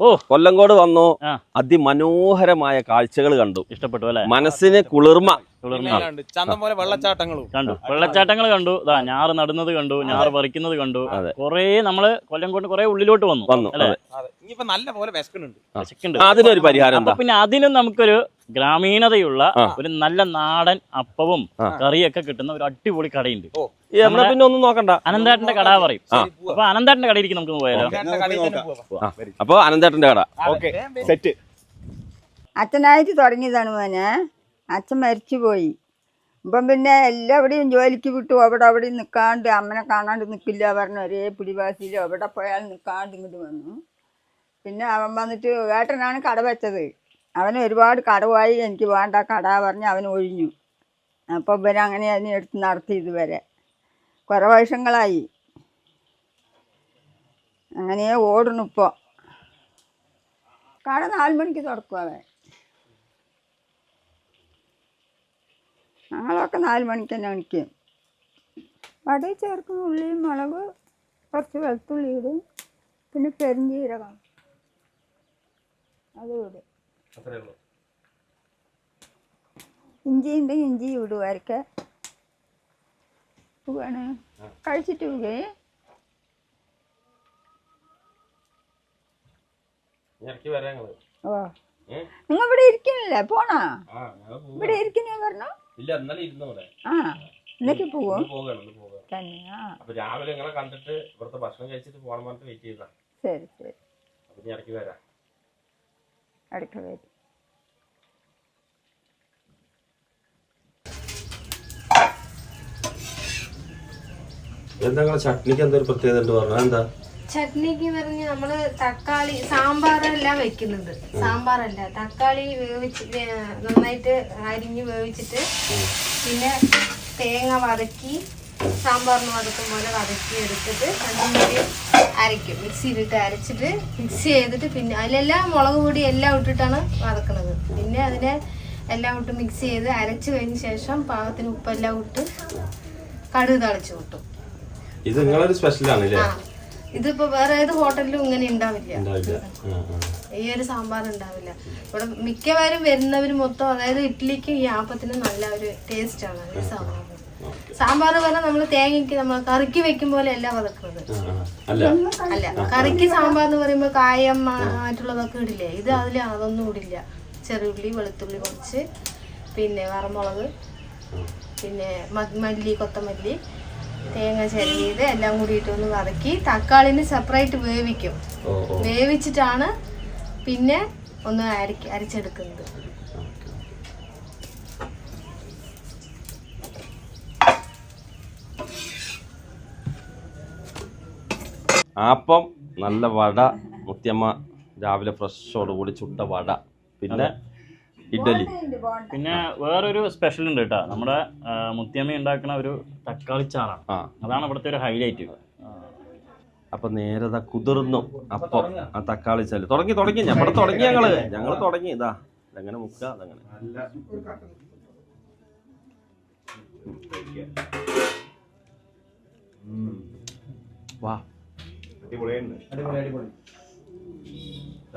ഓ. കൊല്ലങ്കോട് വന്നു. അതിമനോഹരമായ കാഴ്ചകൾ കണ്ടു. ഇഷ്ടപ്പെട്ടു അല്ലെ? മനസ്സിന് കുളിർമ. തുടർന്ന് ഉണ്ട് ചന്തം പോലെ വെള്ളച്ചാട്ടങ്ങളും. കണ്ടു. വെള്ളച്ചാട്ടങ്ങൾ കണ്ടു. ദാ ഞാറ് നടുന്നത് കണ്ടു. ഞാറ് പറിക്കുന്നത് കണ്ടു. കൊറേ നമ്മൾ കൊല്ലം കൊണ്ട് കുറേ ഉള്ളിലോട്ട് വന്നു. വന്നു. അല്ലേ? അതെ. അതെ. നല്ല പോലെ വിശക്കുന്നുണ്ട്. വിശക്കുന്നുണ്ട്. അതിനൊരു പരിഹാരം പിന്നെ അതിനും നമുക്കൊരു ഗ്രാമീണതയുള്ള ഒരു നല്ല നാടൻ അപ്പവും. കറിയൊക്കെ കിട്ടുന്ന ഒരു അടിപൊളി കടയുണ്ട്. പിന്നെ ഒന്നും നോക്കണ്ട. അനന്തേട്ടന്റെ കട പറയും. അപ്പൊ അനന്തേട്ടന്റെ കടയിലേക്ക് നമുക്ക് പോയാലോ. അപ്പൊ അനന്തേട്ടന്റെ കട. ഓക്കെ. സെറ്റ്. അച്ഛനായിട്ട് തുടങ്ങിയതാണ് മോനെ. അച്ഛൻ മരിച്ചുപോയി ഇപ്പം പിന്നെ എല്ലാവിടെയും ജോലിക്ക് വിട്ടു. അവിടെ അവിടെ നിൽക്കാണ്ട് അമ്മനെ കാണാണ്ട് നിൽക്കില്ല പറഞ്ഞു ഒരേ പിടിവാസിയിൽ എവിടെ പോയാലും നിൽക്കാണ്ട് ഇങ്ങോട്ട് വന്നു. പിന്നെ അവൻ വന്നിട്ട് ഏട്ടനാണ് കട വെച്ചത്. അവന് ഒരുപാട് കടവായി എനിക്ക് വേണ്ട കട പറഞ്ഞ് അവൻ ഒഴിഞ്ഞു. അപ്പോൾ പിന്നെ അങ്ങനെ അതിനെ എടുത്ത് നടത്തി ഇതുവരെ. കുറേ വർഷങ്ങളായി. അങ്ങനെ ഓടണു ഇപ്പോൾ കട നാല് മണിക്ക് തുറക്കും അവൻ. ഞങ്ങളൊക്കെ നാല് മണിക്ക് തന്നെ എണിക്കും. വട ചേർക്കും ഉള്ളിയും മുളക് കുറച്ച് വെളുത്തുള്ളി ഇടും. പിന്നെ പെരിഞ്ചീരകം അതും ഇടും. ഇഞ്ചി ഉണ്ടെങ്കിൽ ഇഞ്ചി ഇടും അരക്ക പോവാണ് കഴിച്ചിട്ട് പോകേ ഓ. നിങ്ങൾ ഇവിടെ ഇരിക്കുന്നില്ലേ? പോണാ? ഇവിടെ ഇരിക്കുന്നേ പറഞ്ഞു? ഇല്ല ഇന്നലെ ഇരുന്നു ആ എന്നിട്ട് പോവും? തന്നെയാ. അപ്പൊ രാവിലെ നിങ്ങളെ കണ്ടിട്ട് ഇവിടുത്തെ ഭക്ഷണം കഴിച്ചിട്ട് പോകണം പറഞ്ഞിട്ട് വെയിറ്റ് ചെയ്താ ശരി ശരി. അപ്പൊ ഞാൻ ഇടയ്ക്ക് വരാം. അടുക്കള വരും എന്താ ചട്നിക്ക് എന്തൊരു പ്രത്യേകത ഉണ്ട് പറഞ്ഞാൽ എന്താ ചട്നിക്ക് പറഞ്ഞ് നമ്മൾ തക്കാളി സാമ്പാറല്ല വെക്കുന്നത്. സാമ്പാറല്ല തക്കാളി വേവിച്ച് നന്നായിട്ട് അരിഞ്ഞ് വേവിച്ചിട്ട് പിന്നെ തേങ്ങ വതക്കി സാമ്പാറിന് വതക്കും പോലെ വതക്കി എടുത്തിട്ട് രണ്ടും കൂടി അരയ്ക്കും. മിക്സിയിലിട്ട് അരച്ചിട്ട് മിക്സ് ചെയ്തിട്ട് പിന്നെ അതിലെല്ലാം മുളക് പൊടി എല്ലാം ഇട്ടിട്ടാണ് വതക്കുന്നത് പിന്നെ അതിനെ എല്ലാം ഇട്ട് മിക്സ് ചെയ്ത് അരച്ചു കഴിഞ്ഞ ശേഷം പാകത്തിന് ഉപ്പെല്ലാം ഇട്ട് കടുക് തളിച്ചു കിട്ടും. ഇത് നിങ്ങളൊരു സ്പെഷ്യലാണ് ഇതിപ്പോ വേറെ ഏത് ഹോട്ടലിലും ഇങ്ങനെ ഉണ്ടാവില്ല. ഉണ്ടാവില്ല. ഈ ഒരു സാമ്പാർ ഉണ്ടാവില്ല. ഇവിടെ മിക്കവാറും വരുന്നവര് മൊത്തം അതായത് ഇഡ്ലിക്ക് ഈ ആപ്പത്തിന് നല്ല ഒരു ടേസ്റ്റ് ആണ് ഈ സാമ്പാർ. സാമ്പാർ പോലെ നമ്മൾ തേങ്ങയ്ക്ക് നമ്മൾ കറിക്ക് വെക്കും പോലെ അല്ല വതക്കുന്നത് അല്ല. അല്ല കറിക്ക് സാമ്പാർ എന്ന് പറയുമ്പോൾ കായം മറ്റുള്ളതൊക്കെ ഇടില്ലേ? ഇത് അതിൽ അതൊന്നും ഇടില്ല. ചെറുള്ളി വെളുത്തുള്ളി കുറച്ച് പിന്നെ വറമുളക് പിന്നെ മല്ലി കൊത്തമല്ലി തേങ്ങ ചിരവിയത് എല്ലാം കൂടിയിട്ട് ഒന്ന് വതക്കി തക്കാളിന് സെപ്പറേറ്റ് വേവിക്കും. വേവിച്ചിട്ടാണ് പിന്നെ ഒന്ന് അരക്ക് അരച്ചെടുക്കുന്നത്. ആപ്പം നല്ല വട മുത്തിയമ്മ രാവിലെ ഫ്രഷോടുകൂടി ചുട്ട വട. പിന്നെ ഇഡലി പിന്നെ വേറൊരു സ്പെഷ്യൽ ഉണ്ട് കേട്ടോ. നമ്മുടെ മുത്തിയമ്മ ഉണ്ടാക്കുന്ന ഒരു തക്കാളി ചാറാണ്. അതാണ് ഇവിടുത്തെ ഒരു ഹൈലൈറ്റ് അപ്പൊ നേരത കുതിർന്നു. അപ്പം ആ തക്കാളി ചാൽ. തുടങ്ങി തുടങ്ങി. ഞമ്മടെ തുടങ്ങി ഞങ്ങൾ. ഞങ്ങൾ തുടങ്ങി. ഇതാ അതങ്ങനെ മുക്ക അതങ്ങനെ. വാ.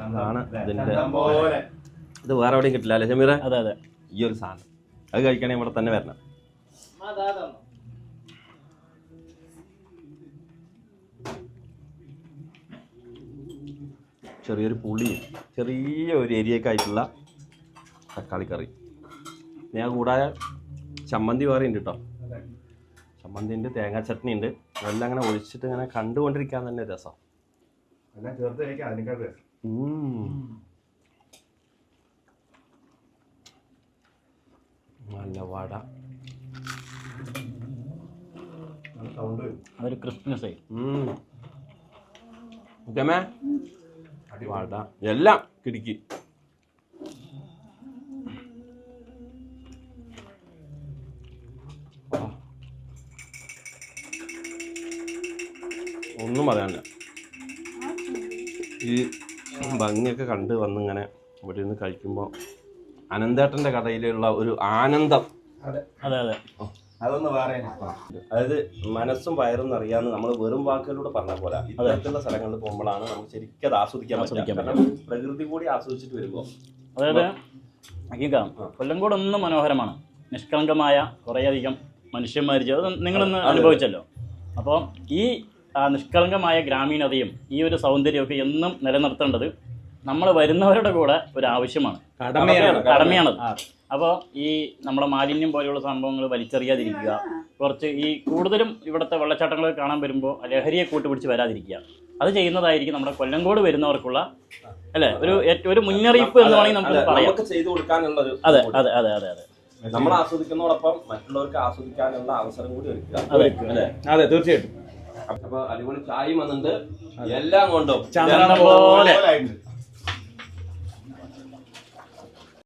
അതാണ് ഇതിന്റെ ഇത് വേറെ എവിടെയും കിട്ടില്ല അല്ലേ ഷമീറ? അതെ അതെ. ഈ ഒരു സാധനം. അത് കഴിക്കണേ ഇവിടെ തന്നെ വരണം. ചെറിയൊരു പുളിയും ചെറിയ ഒരു ഏരിയയൊക്കെ ആയിട്ടുള്ള തക്കാളി കറി ഞാൻ കൂടാതെ ചമ്മന്തി വേറെ ഉണ്ട് കേട്ടോ. ചമ്മന്തി ഉണ്ട്? തേങ്ങാ ചട്നി ഉണ്ട്. അതെല്ലാം അങ്ങനെ ഒഴിച്ചിട്ട് ഇങ്ങനെ കണ്ടുകൊണ്ടിരിക്കാൻ തന്നെ രസം. ഉം. നല്ല വട. അതൊരു ക്രിസ്മസ്? വട. എല്ലാം കിടുക്കി. ഒന്നും പറയാനില്ല. ഈ ഭംഗിയൊക്കെ കണ്ട് വന്നിങ്ങനെ ഇവിടെ നിന്ന് കഴിക്കുമ്പോൾ അനന്തേട്ടന്റെ കടയിലുള്ള ഒരു ആനന്ദം. അതെ. അതെ അതൊന്ന് വേറെ അതായത് മനസ്സും വയറും അറിയാന്ന് നമ്മൾ വെറും വാക്കുകളിലൂടെ പറഞ്ഞ പോലെ ഇത്തരത്തിലുള്ള സ്ഥലങ്ങളിൽ പോകുമ്പോഴാണ് നമുക്ക് ശരിക്കും അത് ആസ്വദിക്കാൻ പറ്റുക. കാരണം പ്രകൃതി കൂടി ആസ്വദിച്ചിട്ട് വരുമ്പോൾ അതായത് ഹക്കീക്ക കൊല്ലംകോട് ഒന്നും മനോഹരമാണ്. നിഷ്കളങ്കമായ കുറേയധികം മനുഷ്യന്മാർ അത് നിങ്ങളൊന്ന് അനുഭവിച്ചല്ലോ. അപ്പോൾ ഈ ആ, നിഷ്കളങ്കമായ ഗ്രാമീണതയും ഈ ഒരു സൗന്ദര്യമൊക്കെ എന്നും നിലനിർത്തേണ്ടത് നമ്മൾ വരുന്നവരുടെ കൂടെ ഒരു ആവശ്യമാണ്. കടമയാണ് കടമയാണത് അപ്പോൾ ഈ നമ്മുടെ മാലിന്യം പോലെയുള്ള സംഭവങ്ങൾ വലിച്ചെറിയാതിരിക്കുക കുറച്ച് ഈ കൂടുതലും ഇവിടുത്തെ വെള്ളച്ചാട്ടങ്ങൾ കാണാൻ വരുമ്പോൾ ലഹരിയെ കൂട്ടുപിടിച്ച് വരാതിരിക്കുക. അത് ചെയ്യുന്നതായിരിക്കും നമ്മുടെ കൊല്ലങ്കോട് വരുന്നവർക്കുള്ള അല്ലേ? ഒരു ഒരു മുന്നറിയിപ്പ് എന്ന് വേണമെങ്കിൽ നമുക്ക് പറയാം. ചെയ്തു കൊടുക്കാനുള്ള ഒരു അതെ അതെ അതെ അതെ അതെ. നമ്മൾ ആസ്വദിക്കുന്നതോടൊപ്പം മറ്റുള്ളവർക്ക് ആസ്വദിക്കാനുള്ള അവസരം കൂടി ഒരുക്കുക. അതെ. അല്ലേ? അതെ തീർച്ചയായിട്ടും. അപ്പൊ അടിപൊളി ചായയും വന്നിട്ടുണ്ട് എല്ലാം കൊണ്ടും. പോലെ